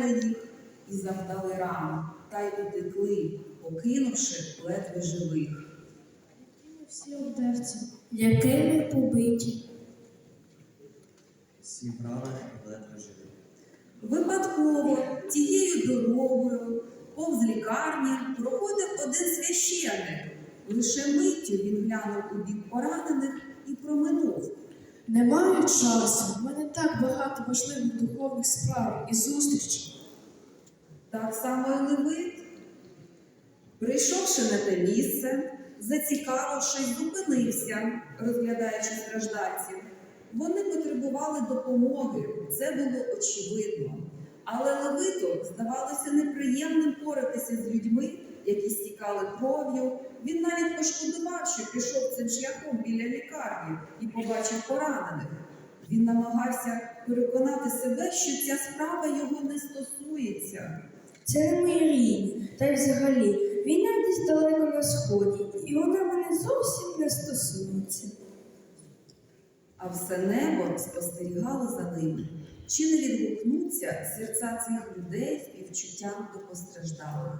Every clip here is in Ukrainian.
розстріляли їх і завдали ран, та й утекли, покинувши ледве живих. Всі одерці, якими побиті, Всі брали ледве живі. Випадково тією дорогою повз лікарні проходив один священик. Лише миттю він глянув у бік поранених і проминув. Не маю часу. У мене так багато важливих духовних справ і зустрічей. Так само і Левит. Прийшовши на те місце, зацікавившись, зупинився, розглядаючи страждальців. Вони потребували допомоги, це було очевидно. Але Левиту здавалося неприємним поратися з людьми, які стікали кров'ю. Він навіть пошкодував, що пішов цим шляхом біля лікарні і побачив поранених. Він намагався переконати себе, що ця справа його не стосується. Це мої рідні, та й взагалі війна десь далеко на сході, і вона мене зовсім не стосується. А все небо спостерігало за ними. Чи не відгукнуться серця цих людей співчуттям до постраждалих?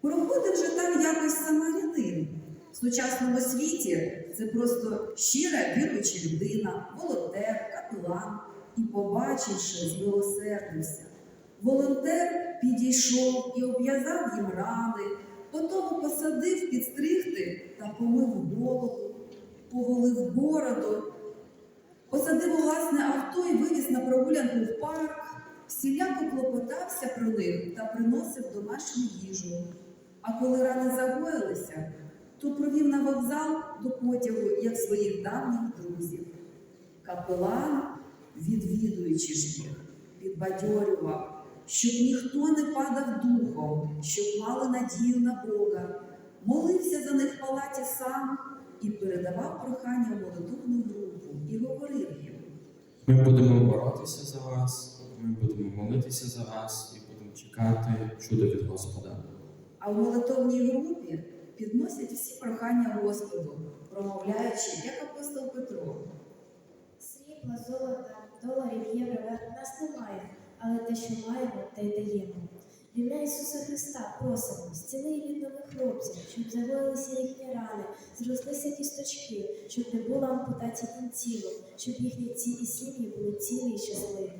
Проходив же там якось самарянин. В сучасному світі це просто щира віруюча людина, волонтер, капелан і, побачивши, змилосердився. Волонтер підійшов і обв'язав їм рани, потім посадив підстригти та помив голову, поголив бороду, посадив власне авто і вивіз на прогулянку в парк, всіляко клопотався про них та приносив домашню їжу. А коли рани загоїлися, то провів на вокзал до потягу, як своїх давніх друзів. Капелан, відвідуючи ж їх, підбадьорював, щоб ніхто не падав духом, щоб мали надію на Бога, молився за них в палаті сам і передавав прохання в молитовну групу і говорив їм. Ми будемо боротися за вас, ми будемо молитися за вас і будемо чекати чуда від Господа. А в молитовній групі підносять всі прохання Господу, промовляючи, як апостол Петро. Срібла, золота, доларів, євро нас немає, але те, що маємо, те й даємо. Ім'я Ісуса Христа просимо, зціли від нових хлопців, щоб загоїлися їхні рани, зрослися кісточки, щоб не було ампутації кінцівок, щоб їхні ці і сім'ї були цілі і щасливі.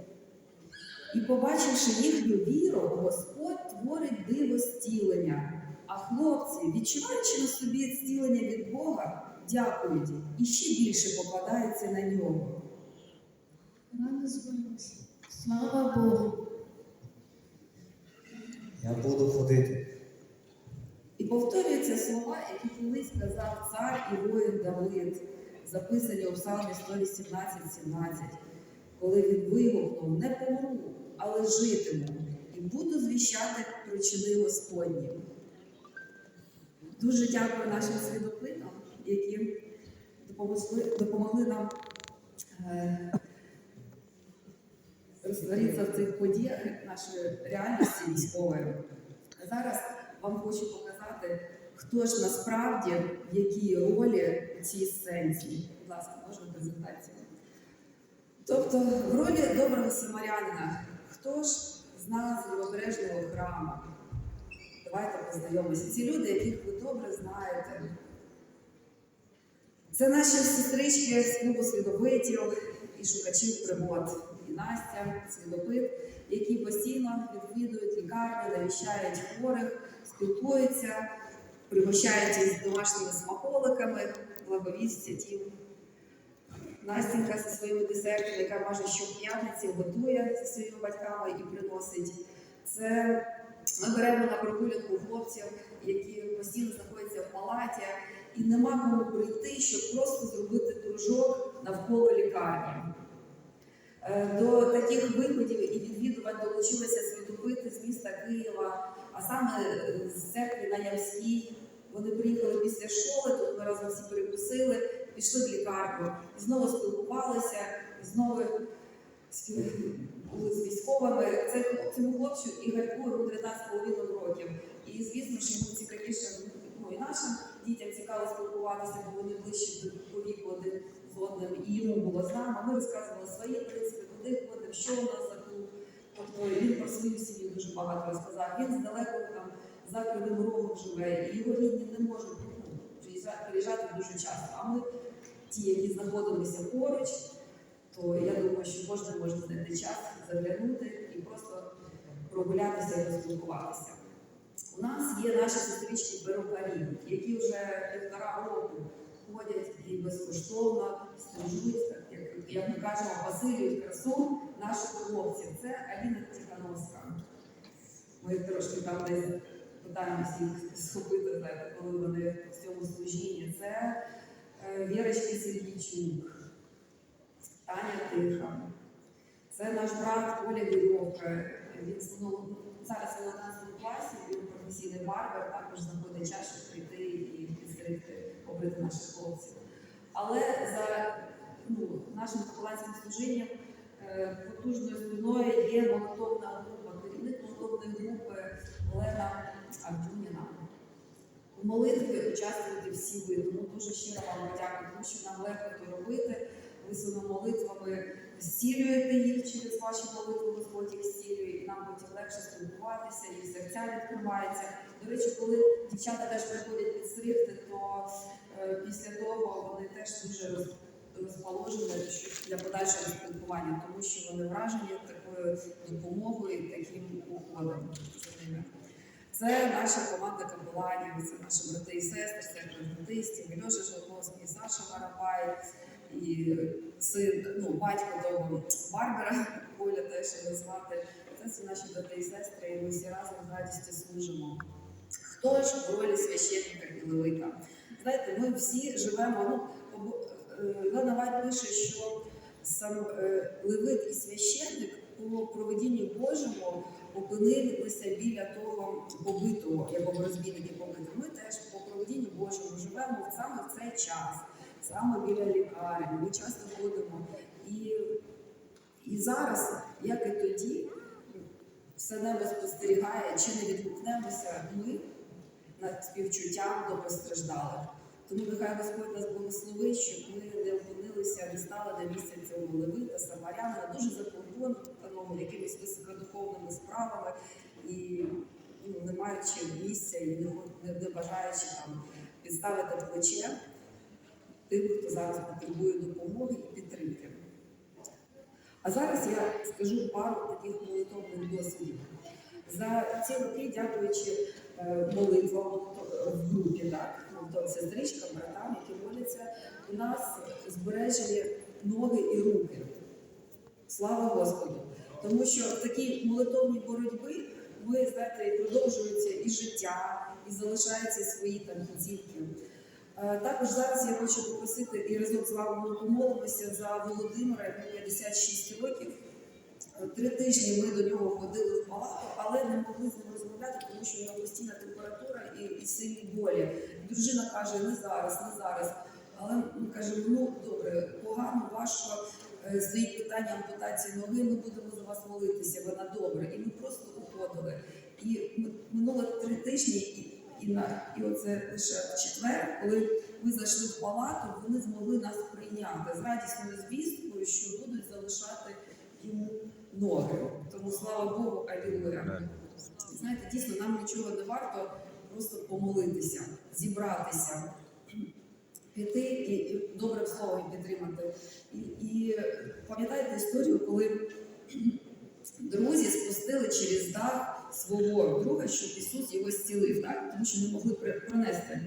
І, побачивши їхню віру, Господь творить диво зцілення. А хлопці, відчуваючи на собі зцілення від Бога, дякують і ще більше покладаються на нього. Рани згоїлися. Слава Богу! Я буду ходити. І повторюються слова, які колись казав цар і воїн Давид, записані у Псалмі 118-17, коли він вигукнув не помру, але житиму, буду звіщати про чини Господні. Дуже дякую нашим слідопитам, які допомогли, допомогли нам е, розтворитися в цих подіях нашої реальності військової. Зараз вам хочу показати, хто ж насправді в якій ролі у цій сценці. Будь ласка, можна презентацію. Тобто, в ролі доброго самарянина, хто ж з нас лівобережного храму? Давайте познайомимося. Ці люди, яких ви добре знаєте. Це наші сестрички з клубу слідопитів і шукачів пригод. І Настя, слідопит, які постійно відвідують лікарні, навіщають хворих, спілкуються, пригощають із домашніми смаколиками, благовістять їм. Настенька зі своїми десертами, яка майже щоп'ятниці готує зі своїми батьками і приносить. Це ми беремо на прогулянку хлопців, які постійно знаходяться в палаті, і нема кому прийти, щоб просто зробити кружок навколо лікарні. Е, До таких виходів і відвідувань долучилися світопити з міста Києва, а саме е, з церкви на Ямській. Вони приїхали після школи, тут ми разом всі перекусили, пішли в лікарню, і знову спілкувалися, і знову були з військовими. Це цьому хлопцю Ігорку йому 13,5 років. І звісно, що йому цікавіше ну, і нашим дітям цікаво спілкуватися, бо вони ближче до віку один з одним. І йому було з нами. Ми розказували свої принципи, куди ходимо, що у нас за клуб. Тобто він про свою сім'ю дуже багато розказав. Він здалеку там за Кривим Рогом живе, і його рідні не можуть ну, приїжджати дуже часто. А ми, ті, які знаходилися поруч, то я думаю, що кожен може знайти час заглянути і просто прогулятися і поспілкуватися. У нас є наші сестрички перукарі, які вже півтора року ходять і безкоштовно стрижуть, як, як ми кажемо, посилюють красу наших хлопців. Це Аліна Тихановська. Ми трошки там десь питаємося їх схопити, коли вони в цьому служінні. Це е, Вірочка Сергійчук, Таня Тиха. Це наш брат Коля Віровка. Він ну, зараз він у нас класі, він професійний барбер, також знаходить час, прийти і підстригти, побрити наших хлопців. Але за ну, нашим капеланським служінням е, потужною спиною є молотовна група, керівник молотовної групи Олена Авдюніна. У молитві участвуєте всі ви, тому дуже щиро вам дякую, тому що нам легко то робити. Ви своїми молитвами зцілюєте їх через ваші молитви, Господь їх зцілює, і нам потім легше спілкуватися, їх серця відкриваються. До речі, коли дівчата теж приходять підстригти, то е, після того вони теж дуже розположені для подальшого спілкування, тому що вони вражені такою допомогою і таким уходом за ними. Це наша команда капеланів, це наші брати і сестри, це адвентистів, Льоша Жолковський, Саша Марабай і син, ну, батько того Барбара, Коля теж його звати. Це всі наші брати і сестри, і ми всі разом з радістю служимо. Хто ж в ролі священника і левика? Знаєте, ми всі живемо. Ну, е, Лена Вайт пише, що сам е, левит і священник по проведінню Божому опинилися біля того побитого, якого розбійники побити. Ми теж по проведінню Божому живемо саме в цей час, саме біля лікарні. Ми часто ходимо. І, і зараз, як і тоді, все небо спостерігає, чи не відгукнемося ми над співчуттям до постраждалих. Тому нехай Господь нас благословить, щоб ми не опинилися, не стали на місці цього левита, самарянина, дуже заплутаного якимись високодуховними справами і ну, не маючи місця і не, не, не бажаючи там підставити плече тим, хто зараз потребує допомоги і підтримки. А зараз я скажу пару таких молитовних досвідів. За ці роки, дякуючи е, молитвам е, в групі, так, тобто сестричкам, братам, які моляться, у нас збережені ноги і руки. Слава Господу! Тому що в такій молитовній боротьбі ми знаєте, і продовжується і життя, і залишаються свої там кінцівки. Е, Також зараз я хочу попросити і разом з вами ми помолимося за Володимира, йому 56 років. Е, Три тижні ми до нього ходили в палату, але не могли з ним розмовляти, тому що у нього постійна температура і, і сильні болі. Дружина каже, не зараз, не зараз. Але ми кажемо, ну добре, погано, важко. Е, Стоїть питання ампутації ноги, ми будемо за вас молитися, вона добре. І ми просто уходили. І минуло три тижні, і, і, на, і оце лише в четвер, коли ми зайшли в палату, вони змогли нас прийняти з радісною звісткою, що будуть залишати йому ноги. Тому слава Богу, алілуя. Знаєте, дійсно, нам нічого не варто просто помолитися, зібратися, піти і, добрим словом підтримати. І, і пам'ятаєте історію, коли друзі спустили через дах свого друга, щоб Ісус його зцілив, так? тому що не могли пронести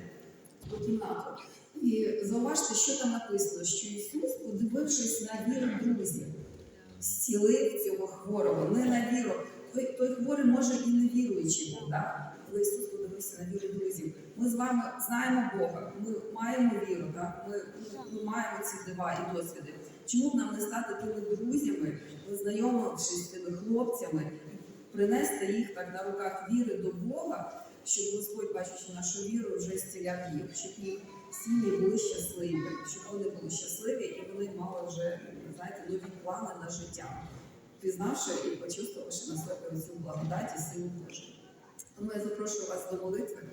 до кімнату. І зауважте, що там написано, що Ісус, подивившись на віру друзів, зцілив цього хворого, не на віру. Той, той хворий може і не віруючий був, але Ісус подивився на віру друзів. Ми з вами знаємо Бога, ми маємо віру, так? Ми, ми, ми маємо ці дива і досвіди. Чому б нам не стати тими друзями, познайомившись з тими хлопцями, принести їх так на руках віри до Бога, щоб Господь, бачачи нашу віру, вже зціляв їх, щоб їх сім'ї були щасливі, щоб вони були щасливі і вони мали вже знаєте, нові плани на життя, пізнавши і почувствувавши на себе цю благодать і силу Божу. Тому я запрошую вас до молитви.